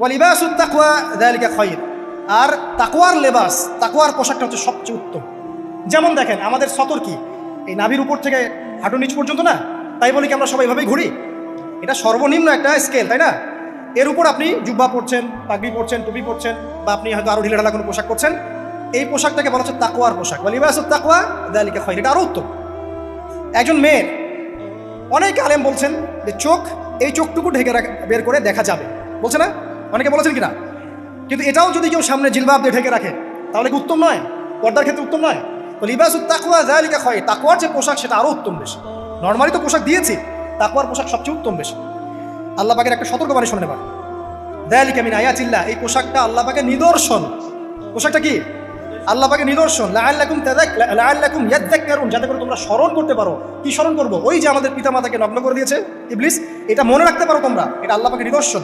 ওয়ালিবাসুত তাকওয়া যালিকা খায়র আর তাকওয়ার লেবাস, তাকওয়ার পোশাকটা হচ্ছে সবচেয়ে উত্তম। যেমন দেখেন, আমাদের সতর কি? এই নাভির উপর থেকে হাঁটু নিচ পর্যন্ত না? তাই বলি কি আমরা সবাই এভাবেই ঘুরি? এটা সর্বনিম্ন একটা স্কেল তাই না? এর উপর আপনি জুব্বা পরছেন, পাগড়ি পরছেন, টুপি পরছেন, বা আপনি হয়তো আরও ঢিলে ঢালা কোনো পোশাক করছেন এই পোশাকটাকে বলা হচ্ছে তাকওয়ার পোশাক। ওয়ালিবাসুত তাকওয়া যালিকা খায়র এটা আরও উত্তম। একজন মেয়ের, অনেক আলেম বলছেন যে চোখ, এই চোখটুকু ঢেকে বের করে দেখা যাবে। বলছে না? অনেকে বলেছেন কিনা? কিন্তু এটাও যদি কেউ সামনে জিলবাব দিয়ে ঢেকে রাখে, তাহলে কি উত্তম নয়? পর্দার ক্ষেত্রে উত্তম নয়? তো লিবাসুত তাকুয়া জায়লিকা হয় তাকুয়ার যে পোশাক, সেটা আরও উত্তম বেশি। নর্মালি তো পোশাক দিয়েছি তাকুয়ার পোশাক সবচেয়ে উত্তম বেশি। আল্লাহ পাকের একটা সতর্কবাণী শুনে নেবার। দেয়ালিকা মিন আয়াতিল্লাহ, এই পোশাকটা আল্লাহ পাকের নিদর্শন। পোশাকটা কি? আল্লাহ পাকের নিদর্শন। লাআল্লাকুম লাআল্লাকুম ইয়াযাক্কারুন যাতে করে তোমরা স্মরণ করতে পারো। কি স্মরণ করব? ওই যে আমাদের পিতামাতাকে নগ্ন করে দিয়েছে, ইবলিস, এটা মনে রাখতে পারো তোমরা, এটা আল্লাহ পাকের নিদর্শন।